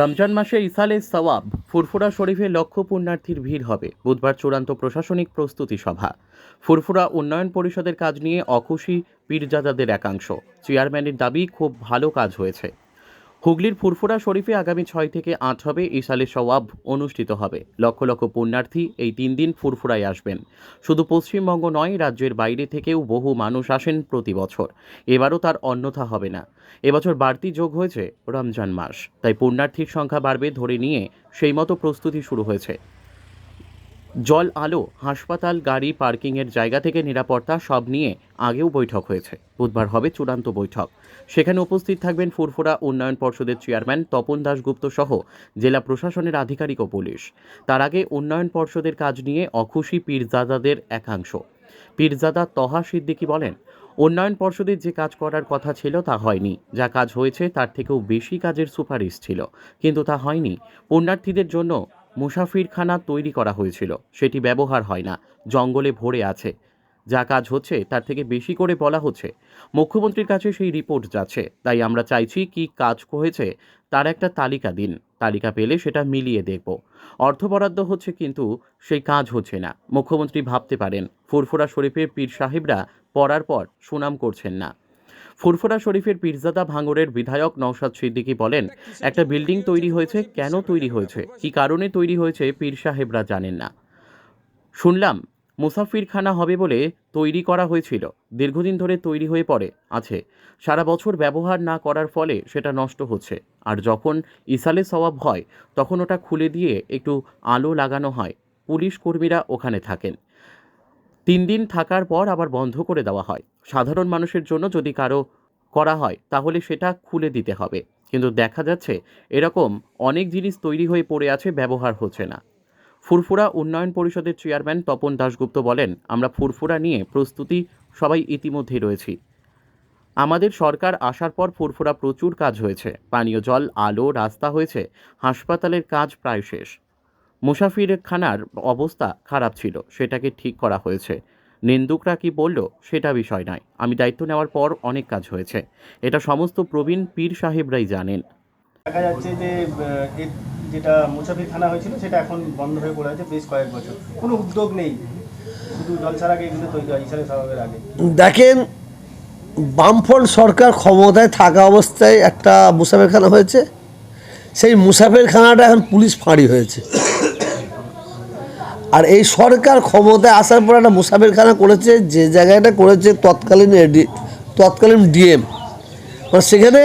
রমজান মাসে ইসালে সওয়াব, ফুরফুরা শরীফে লক্ষ পুণ্যার্থীর ভিড় হবে, বুধবার চূড়ান্ত প্রশাসনিক প্রস্তুতি সভা। ফুরফুরা উন্নয়ন পরিষদের কাজ নিয়ে অখুশি পীরজাদাদের একাংশ। চেয়ারম্যানের দাবি, খুব ভালো কাজ হয়েছে। হুগলির ফুরফুরা শরীফে আগামী ছয় থেকে আট হবে ইসালে সওয়াব অনুষ্ঠিত হবে। লক্ষ লক্ষ পুণ্যার্থী এই তিন দিন ফুরফুরায় আসবেন। শুধু পশ্চিমবঙ্গ নয়, রাজ্যের বাইরে থেকেও বহু মানুষ আসেন প্রতি বছর। এবারও তার অন্যথা হবে না। এবছর বাড়তি যোগ হয়েছে রমজান মাস। তাই পুণ্যার্থীর সংখ্যা বাড়বে ধরে নিয়ে সেই মতো প্রস্তুতি শুরু হয়েছে। জল, আলো, হাসপাতাল, গাড়ি, পার্কিংয়ের জায়গা থেকে নিরাপত্তা সব নিয়ে আগেও বৈঠক হয়েছে। বুধবার হবে চূড়ান্ত বৈঠক। সেখানে উপস্থিত থাকবেন ফুরফুরা উন্নয়ন পর্ষদের চেয়ারম্যান তপন দাশগুপ্ত সহ জেলা প্রশাসনের আধিকারিক ও পুলিশ। তার আগে উন্নয়ন পর্ষদের কাজ নিয়ে অখুশি পীরজাদাদের একাংশ। পীরজাদা তহা সিদ্দিকী বলেন, উন্নয়ন পর্ষদের যে কাজ করার কথা ছিল তা হয়নি। যা কাজ হয়েছে তার থেকেও বেশি কাজের সুপারিশ ছিল। কিন্তু তা হয়নি। পুণ্যার্থীদের জন্য মুসাফিরখানা তৈরি করা হয়েছিল। সেটি ব্যবহার হয় না। জঙ্গলে ভরে আছে। যা কাজ হচ্ছে, তার থেকে বেশি করে বলা হচ্ছে। মুখ্যমন্ত্রীর কাছে সেই রিপোর্ট যাচ্ছে। তাই আমরা চাইছি কি কাজ হয়েছে, তার একটা তালিকা দিন। তালিকা পেলে সেটা মিলিয়ে দেখব। অর্থ বরাদ্দ হচ্ছে কিন্তু সেই কাজ হচ্ছে না। মুখ্যমন্ত্রী ভাবতে পারেন, ফুরফুরা শরীফের পীর সাহেবরা পড়ার পর সুনাম করছেন না। ফুরফুরা শরীফের পীরজাদা ভাঙড়ের বিধায়ক নওশাদ সিদ্দিকী বলেন, একটা বিল্ডিং তৈরি হয়েছে, কেন তৈরি হয়েছে? কী কারণে তৈরি হয়েছে, পীর সাহেবরা জানেন না। শুনলাম, মুসাফিরখানা হবে বলে তৈরি করা হয়েছিল, দীর্ঘদিন ধরে তৈরি হয়ে পড়ে, আছে। সারা বছর ব্যবহার না করার ফলে সেটা নষ্ট হচ্ছে। আর যখন ইসালে সওয়াব হয়, তখন ওটা খুলে দিয়ে একটু আলো লাগানো হয়। পুলিশ কর্মীরা ওখানে থাকেন। তিন দিন থাকার পর আবার বন্ধ করে দেওয়া হয়। সাধারণ মানুষের জন্য যদি কারও করা হয়, তাহলে সেটা খুলে দিতে হবে। কিন্তু দেখা যাচ্ছে, এরকম অনেক জিনিস তৈরি হয়ে পড়ে আছে, ব্যবহার হচ্ছে না। ফুরফুরা উন্নয়ন পরিষদের চেয়ারম্যান তপন দাশগুপ্ত বলেন, আমরা ফুরফুরা নিয়ে প্রস্তুতি সবাই ইতিমধ্যেই রয়েছি। আমাদের সরকার আসার পর ফুরফুরা প্রচুর কাজ হয়েছে। পানীয় জল, আলো, রাস্তা হয়েছে। হাসপাতালের কাজ প্রায় শেষ। মুসাফিরখানার অবস্থা খারাপ ছিল সেটাকে ঠিক করা হয়েছে। নিন্দুকরা কি বলল সেটা বিষয় নয়। আমি দায়িত্ব নেওয়ার পর অনেক কাজ হয়েছে। এটা সমস্ত প্রবীণ পীর সাহেবরাই জানেন। দেখা যাচ্ছে যে যেটা মুসাফিরখানা হয়েছিল সেটা এখন বন্ধ হয়ে পড়ে আছে বেশ কয়েক বছর। কোনো উদ্যোগ নেই। শুধু জলছার আগে এগুলো তৈরি হয় ইসারে স্বভাবের আগে। দেখেন বামফ্রন্ট সরকার ক্ষমতায় থাকা অবস্থায় একটা মুসাফেরখানা হয়েছে। সেই মুসাফেরখানাটা এখন পুলিশ ফাঁড়ি হয়েছে। আর এই সরকার ক্ষমতায় আসার পর একটা মুসাফিরখানা করেছে, যে জায়গাটা করেছে তৎকালীন তৎকালীন ডিএম। মানে সেখানে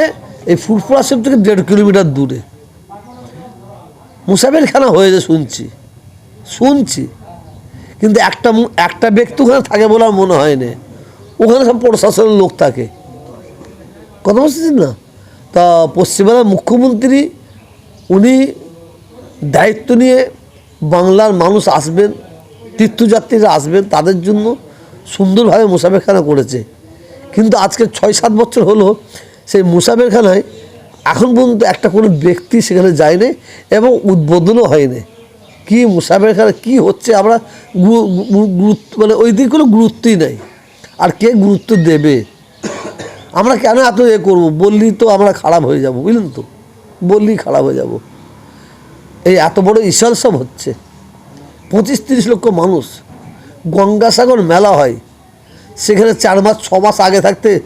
এই ফুরফুরা সেব থেকে দেড় কিলোমিটার দূরে। মুসাফিরখানা হয়েছে শুনছি শুনছি। কিন্তু একটা একটা ব্যক্তি ওখানে থাকে বলে আমার মনে হয় না ওখানে সব প্রশাসনের লোক থাকে। কথা বুঝতেছেন না? তা পশ্চিমবাংলার মুখ্যমন্ত্রী, উনি দায়িত্ব নিয়ে বাংলার মানুষ আসবেন, তীর্থযাত্রীরা আসবেন তাদের জন্য সুন্দরভাবে মুসাফেরখানা করেছে। কিন্তু আজকে ছয় সাত বছর হলো সেই মুসাফেরখানায় এখন পর্যন্ত একটা কোনো ব্যক্তি সেখানে যায়নি এবং উদ্বোধনও হয়নি। কি মুসাফেরখানা, কি হচ্ছে আমরা গুরুত্ব মানে ওই দিকে কোনো গুরুত্বই নাই। আর কে গুরুত্ব দেবে? আমরা কেন এত এ করব? বললেই তো আমরা খারাপ হয়ে যাব, বুঝলেন তো? বললেই খারাপ হয়ে যাব। এই এত বড় ইশাল সব হচ্ছে। পঁচিশ তিরিশ লক্ষ মানুষ। গঙ্গাসাগর মেলা হয়। সেখানে চার মাস, ছ মাস আগে থাকতে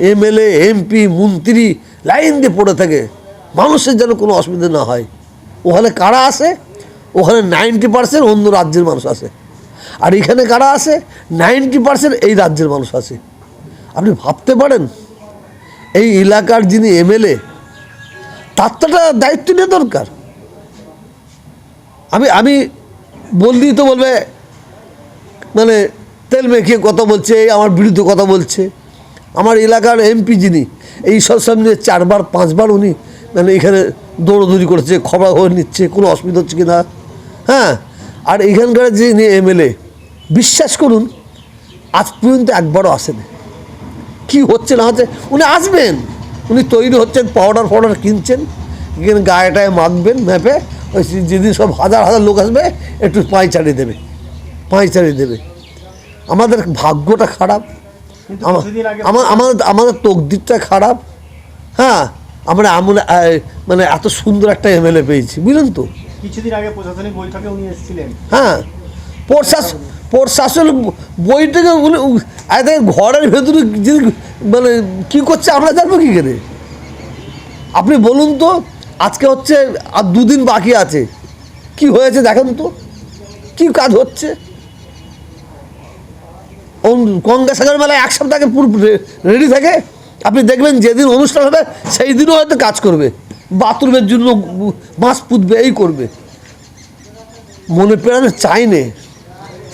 এমএলএ, এমপি, মন্ত্রী লাইন দিয়ে পড়ে থাকে। মানুষের যেন কোনো অসুবিধা না হয়। ওখানে কারা আসে? ওখানে নাইনটি পার্সেন্ট অন্য রাজ্যের মানুষ আসে। আর এখানে কারা আসে? নাইনটি পার্সেন্ট এই রাজ্যের মানুষ আসে। আপনি ভাবতে পারেন, এই এলাকার যিনি এমএলএ, তার তো দায়িত্ব নেওয়া দরকার। আমি আমি বললেই তো বলবে মানে তেল মেখে কথা বলছে, আমার বিরুদ্ধে কথা বলছে। আমার এলাকার এমপি যিনি, এই সব নিয়ে চারবার, পাঁচবার উনি মানে এখানে দৌড়দৌড়ি করছে, খবর খবর নিচ্ছে, কোনো অসুবিধা হচ্ছে কি না হ্যাঁ? আর এখানকার যিনি এমএলএ, বিশ্বাস করুন, আজ পর্যন্ত একবারও আসেনি। কি হচ্ছে, না হচ্ছে, উনি আসবেন। উনি তৈরি হচ্ছেন পাউডার ফাউডার কিনছেন, এখানে গায়েটায় মাখবেন, ম্যাপে ওই যেদিন সব হাজার হাজার লোক আসবে একটু পাঁইচারি দেবে পাঁইচারি দেবে। আমাদের ভাগ্যটা খারাপ। আমাদের আমাদের তকদিরটা খারাপ। হ্যাঁ আমরা এমন মানে এত সুন্দর একটা এমএলএ পেয়েছি বুঝলেন তো? কিছুদিন আগে প্রশাসনিক বৈঠকে উনি এসেছিলেন। হ্যাঁ প্রশাসন প্রশাসন বই উনি ঘরের ভেতরে মানে কী করছে আমরা জানব কী করে? আপনি বলুন তো। আজকে হচ্ছে আর দুদিন বাকি আছে। কি হয়েছে দেখেন তো। কি কাজ হচ্ছে। গঙ্গাসাগর মেলায় এক সপ্তাহে পুরো রেডি থাকে। আপনি দেখবেন যেদিন অনুষ্ঠান হবে, সেই দিনও হয়তো কাজ করবে। বাথরুমের জন্য মাছ পুঁতবে, এই করবে। মনে প্রাণে চাই নে।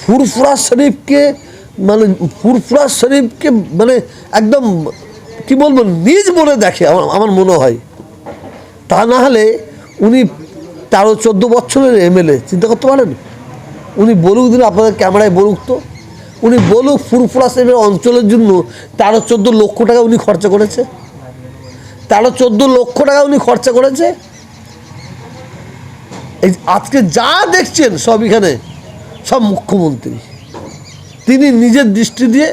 ফুরফুরা শরীফকে মানে ফুরফুরা শরীফকে মানে একদম, কি বলব, নিজ মনে দেখে আমার আমার মনে হয়। তা না হলে উনি তেরো, চোদ্দ বছরের এমএলএ, চিন্তা করতে পারেন? উনি বলুক দিন আপনাদের ক্যামেরায় বলুক তো। উনি বলুক ফুরফুরা শরীফের অঞ্চলের জন্য তেরো, চোদ্দ লক্ষ টাকা উনি খরচা করেছে। তেরো, চোদ্দ লক্ষ টাকা উনি খরচা করেছে। এই আজকে যা দেখছেন সব এখানে, সব মুখ্যমন্ত্রী। তিনি নিজের দৃষ্টি দিয়ে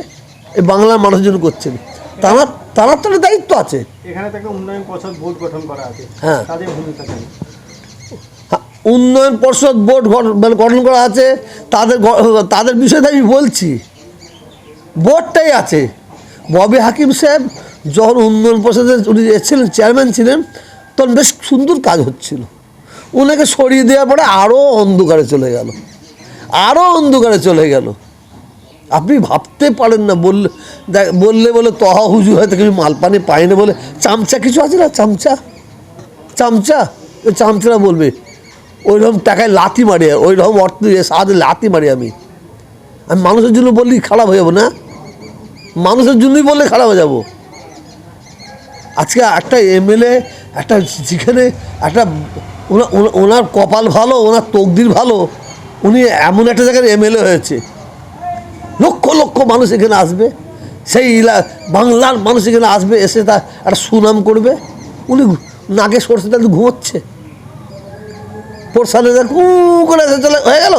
এই বাংলার মানুষজন করছেন। তারা তারা তো দায়িত্ব আছে। এখানে একটা উন্নয়ন পর্ষদ বোর্ড গঠন করা আছে। হ্যাঁ। তাদের ভূমিকা হ্যাঁ, উন্নয়ন পর্ষদ বোর্ড গঠন মানে গঠন করা আছে তাদের তাদের বিষয়ে আমি বলছি। বোর্ডটাই আছে। ববি হাকিম সাহেব যখন উন্নয়ন পর্ষদের উনি এসেছিলেন চেয়ারম্যান ছিলেন তখন বেশ সুন্দর কাজ হচ্ছিল। ওনাকে সরিয়ে দেওয়ার পরে আরও অন্ধকারে চলে গেল। আরও অন্ধকারে চলে গেল। আপনি ভাবতে পারেন না, বললে বললে বলে তহা হুজু হয়তো কিছু মালপানি পায় না বলে, চামচা কিছু আছে না? চামচা? চামচা? ওই চামচারা বলবে। ওই রকম টাকায় লাথি মারি ওই রকম অর্থ দিয়ে সাহায্যে লাথি মারি আমি। আমি মানুষের জন্য বললেই খারাপ হয়ে যাব না? মানুষের জন্যই বললে খারাপ হয়ে যাব? আজকে একটা এমএলএ একটা যেখানে একটা, ওনা- ওনা- ওনার কপাল ভালো, ওনার তকদির ভালো, উনি এমন একটা জায়গায় এমএলএ হয়েছে। লক্ষ লক্ষ মানুষ এখানে আসবে। সেই বাংলার মানুষ এখানে আসবে, এসে তা একটা সুনাম করবে। উনি নাকে সরষে তাহলে ঘুমোচ্ছে। পোর্সালে কু করে চলে, হয়ে গেল?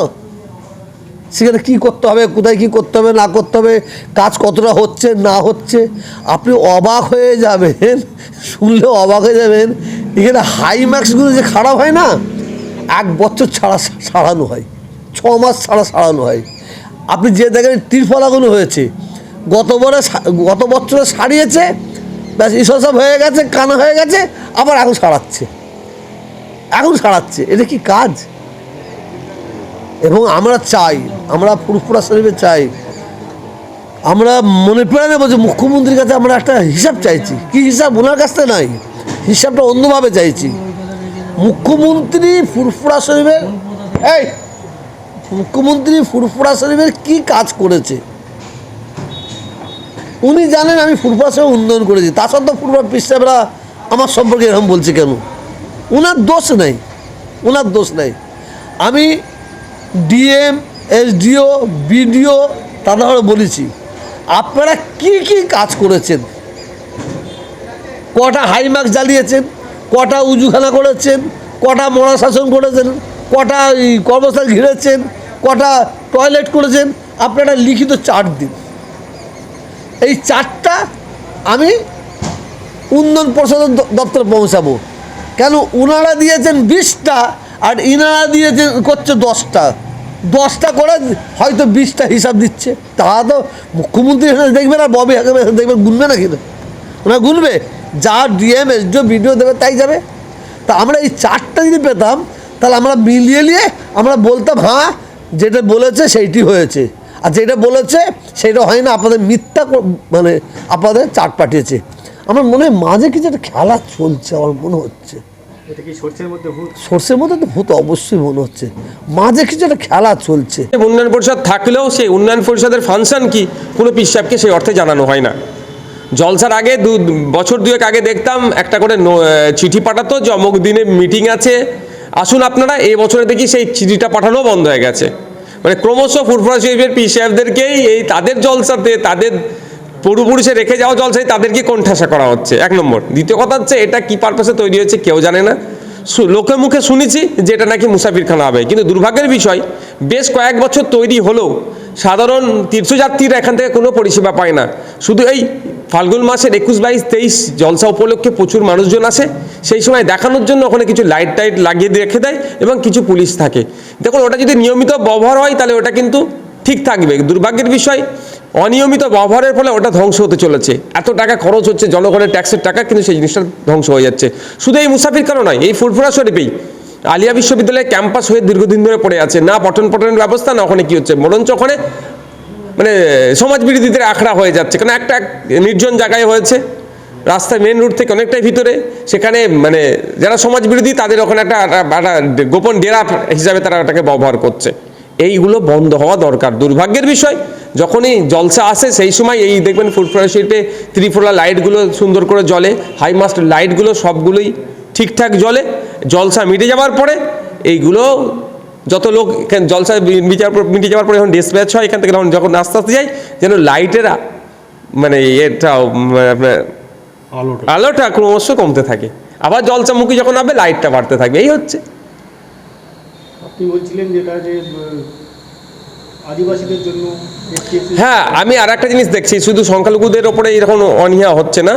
সেখানে কী করতে হবে, কোথায় কী করতে হবে, না করতে হবে, কাজ কতটা হচ্ছে, না হচ্ছে, আপনি অবাক হয়ে যাবেন, শুনলে অবাক হয়ে যাবেন। এখানে হাই মার্কসগুলো যে খারাপ হয় না, এক বছর ছাড়া সারানো হয়, ছ মাস ছাড়া সারানো হয়। আপনি যে দেখেন ত্রিফলাগুলো হয়েছে গতবারে সা- গত বছরে সারিয়েছে, ব্যাস ঈশ্বর সব হয়ে গেছে, কানা হয়ে গেছে, আবার এখন সারাচ্ছে। এখন সারাচ্ছে, এটা কি কাজ? এবং আমরা চাই, আমরা ফুরফুরা শরীফে চাই, আমরা মনে প্রাণে বলছি মুখ্যমন্ত্রীর কাছে আমরা একটা হিসাব চাইছি। কি হিসাব? ওনার কাছ থেকে নাই। হিসাবটা অন্যভাবে চাইছি। মুখ্যমন্ত্রী ফুরফুরা শরীফের এই! মুখ্যমন্ত্রী ফুরফুরা শরীফের কি কাজ করেছে? উনি জানেন আমি ফুরফুরা শরীফ উন্নয়ন করেছি। তা সত্ত্বেও ফুরফুরা পিস সাহেবরা আমার সম্পর্কে এরকম বলছে কেন? ওনার দোষ নাই। ওনার দোষ নাই। আমি ডিএম, এসডিও, বিডিও, তাদের বলেছি। আপনারা কি কি কাজ করেছেন? কটা হাইমার্ক জ্বালিয়েছেন? কটা উজুখানা করেছেন? কটা মরা শাসন করেছেন? কটা কর্মস্থল ঘিরেছেন, কটা টয়লেট করেছেন, আপনারা লিখিত চার্ট দিন। এই চারটা আমি উন্নয়ন পর্ষদের দপ্তরে পৌঁছাবো। কেন ওনারা দিয়েছেন বিশটা আর ইনারা দিয়েছেন করছে দশটা। দশটা করে হয়তো বিশটা হিসাব দিচ্ছে। তা তো মুখ্যমন্ত্রী দেখবেন আর ববি দেখবেন গুনবে না? কিনা ওনারা গুনবে। যা ডিএম এসডিও ভিডিও দেবে তাই যাবে। তা আমরা এই চারটা যদি পেতাম তাহলে আমরা মিলিয়ে নিয়ে আমরা বলতাম হ্যাঁ যেটা বলেছে সেইটি হয়েছে। আর যেটা বলেছে সেটা হয় না আপনাদের মিথ্যা মানে আপনাদের চাট পাঠিয়েছে। আমার মনে হয় মাঝে কিছু একটা খেলা চলছে আমার মনে হচ্ছে। সর্ষের মধ্যে তো ভূত অবশ্যই মনে হচ্ছে। মাঝে কিছু একটা খেলা চলছে। উন্নয়ন পরিষদ থাকলেও সেই উন্নয়ন পরিষদের ফাংশন কি? কোনো পিসাবকে সেই অর্থে জানানো হয় না। জলসার আগে দু বছর দুয়েক আগে দেখতাম একটা করে চিঠি পাঠাতো যে অমুক দিনে মিটিং আছে আসুন আপনারা, এই বছরে দেখি সেই চিঠিটা পাঠানো বন্ধ হয়ে গেছে। মানে ক্রমশ ফুরফুরা শরীফের এই তাদের জলসাতে, তাদের পুরুপুরুষে রেখে যাওয়া জলসাই তাদেরকে কোণঠাসা করা হচ্ছে। এক নম্বর। দ্বিতীয় কথা হচ্ছে, এটা কি পারপাসে তৈরি হয়েছে কেউ জানে না। লোকে মুখে শুনেছি যে এটা নাকি মুসাফিরখানা হবে। কিন্তু দুর্ভাগ্যের বিষয়, বেশ কয়েক বছর তৈরি হলেও সাধারণ তীর্থযাত্রীরা এখান থেকে কোনো পরিষেবা পায় না। শুধু এই ফাল্গুন মাসের একুশ বাইশ তেইশ জলসা উপলক্ষে প্রচুর মানুষজন আসে। সেই সময় দেখানোর জন্য ওখানে কিছু লাইট টাইট লাগিয়ে রেখে দেয় এবং কিছু পুলিশ থাকে। দেখুন, ওটা যদি নিয়মিত ব্যবহার হয়, তাহলে ওটা কিন্তু ঠিক থাকবে। দুর্ভাগ্যের বিষয় অনিয়মিত ব্যবহারের ফলে ওটা ধ্বংস হতে চলেছে। এত টাকা খরচ হচ্ছে, জনগণের ট্যাক্সের টাকা, কিন্তু সেই জিনিসটা ধ্বংস হয়ে যাচ্ছে। শুধু এই মুসাফির কেন নয়, এই ফুরফুরা শরীফেই আলিয়া বিশ্ববিদ্যালয়ের ক্যাম্পাস হয়ে দীর্ঘদিন ধরে পড়ে আছে। না পঠন পঠনের ব্যবস্থা, না ওখানে কি হচ্ছে? বরঞ্চ ওখানে মানে সমাজ বিরোধীদের আখড়া হয়ে যাচ্ছে। কারণ একটা এক নির্জন জায়গায় হয়েছে রাস্তায় মেন রুট থেকে অনেকটাই ভিতরে। সেখানে মানে যারা সমাজ বিরোধী, তাদের ওখানে একটা গোপন ডেরা হিসাবে তারা ওটাকে ব্যবহার করছে। এইগুলো বন্ধ হওয়া দরকার। দুর্ভাগ্যের বিষয় যখনই জলসা আসে সেই সময় এই দেখবেন ফুটফুরা শিল্পে ত্রিফোলা লাইটগুলো সুন্দর করে জ্বলে হাই মাস্ট লাইটগুলো সবগুলোই ঠিকঠাক জ্বলে জলসা মিটে যাওয়ার পরে এইগুলো যত লোক এখানে জলসা মিটে যাওয়ার পর মিটে যাওয়ার পরে যখন ডিসপ্যাচ হয় এখান থেকে যখন যখন আস্তে আস্তে যায় যেন লাইটেরা মানে এটা মানে আলোটা। ক্রমশ কমতে থাকে। আবার জলসামুখী যখন হবে লাইটটা বাড়তে থাকবে এই হচ্ছে। বলছিলেন যেটা যে আদিবাসীদের জন্য হ্যাঁ আমি আর একটা জিনিস দেখছি, শুধু সংখ্যালঘুদের ওপরে এরকম অনীহা হচ্ছে না।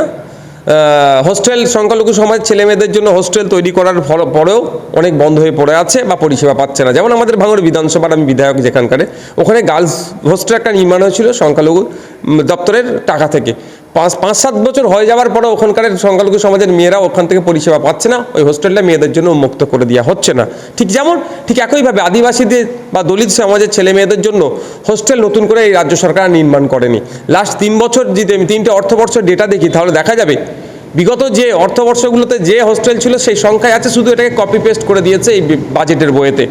হোস্টেল সংখ্যালঘু সমাজ ছেলে মেয়েদের জন্য হোস্টেল তৈরি করার পরেও অনেক বন্ধ হয়ে পড়ে আছে বা পরিষেবা পাচ্ছে না। যেমন আমাদের ভাঙড় বিধানসভার আমি বিধায়ক যেখানকার, ওখানে গার্লস হোস্টেল একটা নির্মাণ হয়েছিল সংখ্যালঘু দপ্তরের টাকা থেকে। পাঁচ পাঁচ সাত বছর হয়ে যাওয়ার পরে ওখানকার সংখ্যালঘু সমাজের মেয়েরা ওখান থেকে পরিষেবা পাচ্ছে না। ওই হোস্টেলটা মেয়েদের জন্য উন্মুক্ত করে দেওয়া হচ্ছে না। ঠিক যেমন, ঠিক একইভাবে আদিবাসীদের বা দলিত সমাজের ছেলে মেয়েদের জন্য হোস্টেল নতুন করে এই রাজ্য সরকার নির্মাণ করেনি। লাস্ট তিন বছর যদি আমি তিনটে অর্থবর্ষের ডেটা দেখি, তাহলে দেখা যাবে, বিগত যে অর্থবর্ষগুলোতে যে হোস্টেল ছিল, সেই সংখ্যায় আছে, শুধু এটাকে কপি পেস্ট করে দিয়েছে এই বাজেটের বইয়েতে।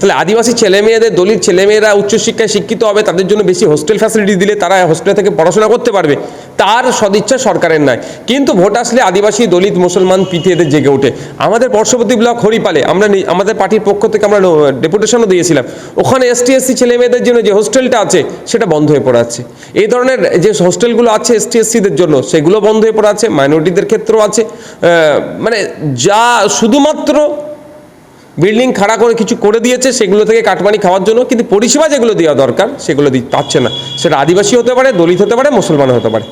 তাহলে আদিবাসী ছেলে মেয়েদের দলিত ছেলেমেয়েরা উচ্চশিক্ষায় শিক্ষিত হবে, তাদের জন্য বেশি হোস্টেল ফ্যাসিলিটি দিলে তারা হোস্টেল থেকে পড়াশোনা করতে পারবে। তার সদিচ্ছা সরকারের নয়। কিন্তু ভোট আসলে আদিবাসী, দলিত, মুসলমান পিঠে এদের জেগে ওঠে। আমাদের পার্শ্ববর্তী ব্লক হরিপালে আমরা আমাদের পার্টির পক্ষ থেকে আমরা ডেপুটেশনও দিয়েছিলাম। ওখানে এসটি এসসি ছেলে মেয়েদের জন্য যে হোস্টেলটা আছে, সেটা বন্ধ হয়ে পড়ে আছে। এই ধরনের যে হোস্টেলগুলো আছে এসটি এসসিদের জন্য, সেগুলো বন্ধ হয়ে পড়ে আছে মাইনরিটিদের ক্ষেত্রেও আছে। মানে যা শুধুমাত্র বিল্ডিং খাড়া করে কিছু করে দিয়েছে, সেগুলো থেকে কাটমানি খাওয়ার জন্য, কিন্তু পরিষেবা যেগুলো দেওয়া দরকার, সেগুলো পাচ্ছে না। সেটা আদিবাসী হতে পারে, দলিত হতে পারে, মুসলমান হতে পারে।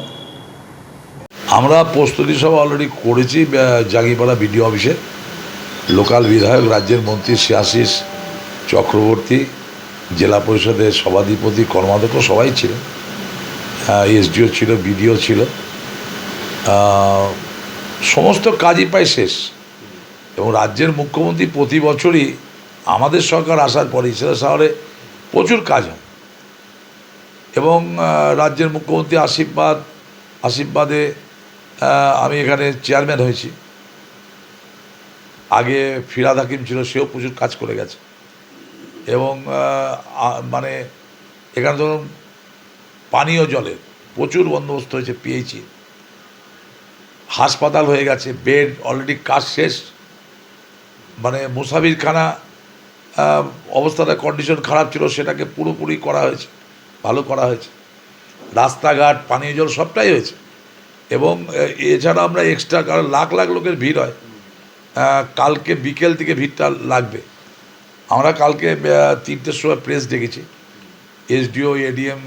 আমরা প্রস্তুতি সব অলরেডি করেছি জাগিপাড়া বিডিও অফিসে। লোকাল বিধায়ক, রাজ্যের মন্ত্রী শিয়াশিস চক্রবর্তী, জেলা পরিষদের সভাধিপতি, কর্মাধ্যক্ষ সবাই ছিল এসডিও ছিল, বিডিও ছিল। সমস্ত কাজই প্রায় শেষ। এবং রাজ্যের মুখ্যমন্ত্রী প্রতি বছরই আমাদের সরকার আসার পরে ইসরা শহরে প্রচুর কাজ হয়। এবং রাজ্যের মুখ্যমন্ত্রী আশীর্বাদ, আশীর্বাদে আমি এখানে চেয়ারম্যান হয়েছি। আগে ফিরাদ হাকিম ছিল, সেও প্রচুর কাজ করে গেছে। এবং মানে এখানে ধরুন পানীয় জলের প্রচুর বন্দোবস্ত হয়েছে পিএইচি হাসপাতাল হয়ে গেছে, বেড, অলরেডি কাজ শেষ। মানে মুসাফিরখানা আহ, অবস্থাটা কন্ডিশন খারাপ ছিল সেটাকে পুরোপুরি করা হয়েছে ভালো করা হয়েছে। রাস্তাঘাট পানীয় জল সবটাই হয়েছে। এবং এছাড়া আমরা এক্সট্রা কারণ লাখ লাখ লোকের ভিড় হয়। কালকে বিকেল থেকে ভিড়টা লাগবে। আমরা কালকে তিনটের সময় প্রেস ডেকেছি। এসডিও এডিএম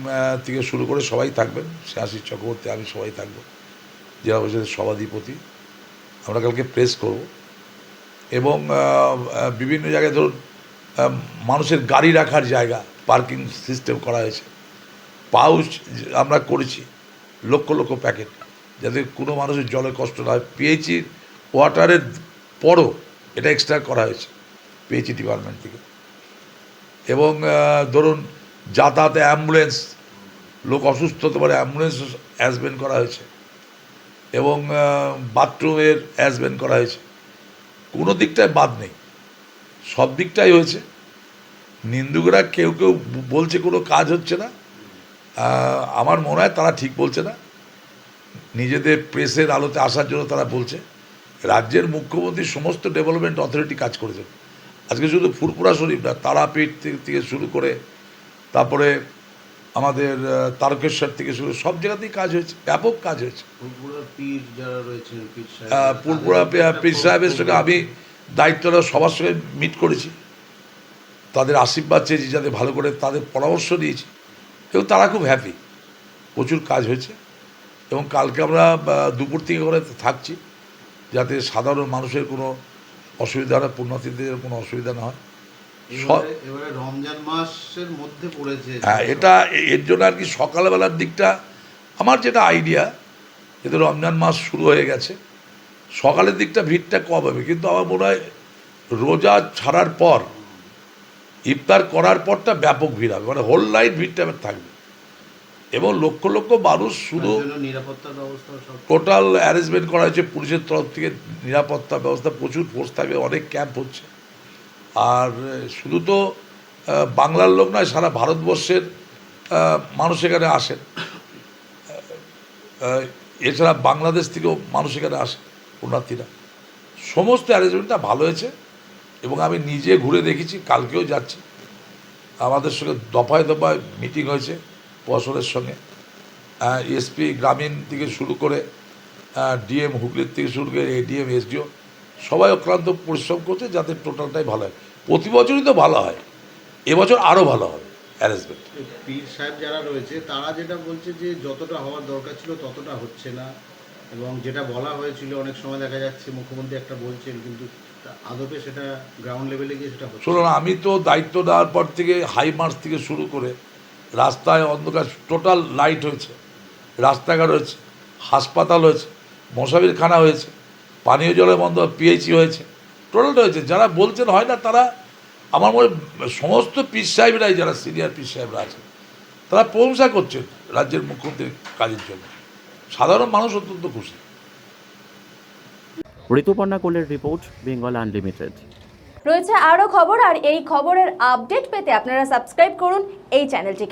থেকে শুরু করে সবাই থাকবেন। শ্রেয়াশিস চক্রবর্তী আমি সবাই থাকব। জেলা পরিষদের সভাধিপতি। আমরা কালকে প্রেস করব। এবং বিভিন্ন জায়গায় ধরুন মানুষের গাড়ি রাখার জায়গা, পার্কিং সিস্টেম করা হয়েছে। পাউচ আমরা করেছি, লক্ষ লক্ষ প্যাকেট, যাতে কোনো মানুষের জলের কষ্ট না হয়। পিএইচির ওয়াটারের পরও এটা এক্সট্রা করা হয়েছে পিএইচি ডিপার্টমেন্ট থেকে। এবং ধরুন, যাতায়াতে অ্যাম্বুলেন্স লোক অসুস্থ হতে পারে অ্যাম্বুলেন্স অ্যাসবেন্ড করা হয়েছে। এবং বাথরুমের অ্যাসবেন্ড করা হয়েছে। কোনো দিকটায় বাদ নেই। সব দিকটাই হয়েছে। নিন্দুকরা কেউ কেউ বলছে কোনো কাজ হচ্ছে না। আমার মনে হয় তারা ঠিক বলছে না। নিজেদের প্রেসের আলোতে আসার জন্য তারা বলছে। রাজ্যের মুখ্যমন্ত্রী সমস্ত ডেভেলপমেন্ট অথরিটি কাজ করেছেন। আজকে শুধু ফুরপুরা শরীফ না, তারাপীঠ থেকে- শুরু করে তারপরে আমাদের তারকেশ্বর থেকে শুরু সব জায়গাতেই কাজ হয়েছে ব্যাপক কাজ হয়েছে। পুরপুরা পীর সাহেবের সঙ্গে আমি দায়িত্বটা সবার সঙ্গে মিট করেছি। তাদের আশীর্বাদ চেয়েছি যাতে ভালো করে তাদের পরামর্শ দিয়েছি এবং তারা খুব হ্যাপি প্রচুর কাজ হয়েছে। এবং কালকে আমরা দুপুর থেকে করে থাকছি যাতে সাধারণ মানুষের কোনো অসুবিধা না পুণ্যার্থীদের কোনো অসুবিধা না হয়। রমজান মাসের মধ্যে পড়েছে। হ্যাঁ এটা এর জন্য আর কি সকালবেলার দিকটা আমার যেটা আইডিয়া যেহেতু রমজান মাস শুরু হয়ে গেছে সকালের দিকটা ভিড়টা কম হবে। কিন্তু আমার মনে হয় রোজা ছাড়ার পর ইফতার করার পরটা ব্যাপক ভিড় হবে। মানে হোল নাইট ভিড়টা থাকবে। এবং লক্ষ লক্ষ মানুষ শুধু টোটাল অ্যারেঞ্জমেন্ট করা হয়েছে। পুলিশের তরফ থেকে নিরাপত্তা ব্যবস্থা প্রচুর ফোর্স থাকবে। অনেক ক্যাম্প হচ্ছে। আর শুধু তো বাংলার লোক নয়, সারা ভারতবর্ষের মানুষ এখানে আসেন। এছাড়া বাংলাদেশ থেকেও মানুষ এখানে আসে, পুণ্যার্থীরা। সমস্ত অ্যারেঞ্জমেন্টটা ভালো হয়েছে এবং আমি নিজে ঘুরে দেখেছি, কালকেও যাচ্ছি। আমাদের সঙ্গে দফায় দফায় মিটিং হয়েছে প্রশাসনের সঙ্গে। এসপি গ্রামীণ থেকে শুরু করে ডিএম হুগলির থেকে শুরু করে, এডিএম, এসডিও সবাই অক্লান্ত পরিশ্রম করছে যাতে টোটালটাই ভালো হয়। প্রতি বছরই তো ভালো হয়। এবছর আরও ভালো হবে অ্যারেঞ্জমেন্ট পীর সাহেব যারা রয়েছে তারা যেটা বলছে যে যতটা হওয়ার দরকার ছিল ততটা হচ্ছে না। এবং যেটা বলা হয়েছিল অনেক সময় দেখা যাচ্ছে মুখ্যমন্ত্রী একটা বলছেন কিন্তু আদপে সেটা গ্রাউন্ড লেভেলে গিয়ে সেটা শুনুন আমি তো দায়িত্ব নেওয়ার পর থেকে হাই মার্চ থেকে শুরু করে রাস্তায় অন্ধকার টোটাল লাইট হয়েছে। রাস্তাঘাট হয়েছে হাসপাতাল হয়েছে মশাবির খানা হয়েছে। পানীয় জলের বন্ধ পিএইচি হয়েছে। টোটালটা হয়েছে। যারা বলছেন হয় না তারা আমার মনে সমস্ত পিস সাহেবরাই যারা সিনিয়র পিস সাহেবরা আছেন তারা প্রশংসা করছেন রাজ্যের মুখ্যমন্ত্রীর কাজের জন্য। সাধারণ মানুষ অত্যন্ত খুশি। ঋতুপর্ণা কোলের রিপোর্ট বেঙ্গল আনলিমিটেড রয়েছে আরও খবর আর এই খবরের আপডেট পেতে আপনারা সাবস্ক্রাইব করুন এই চ্যানেলটিকে।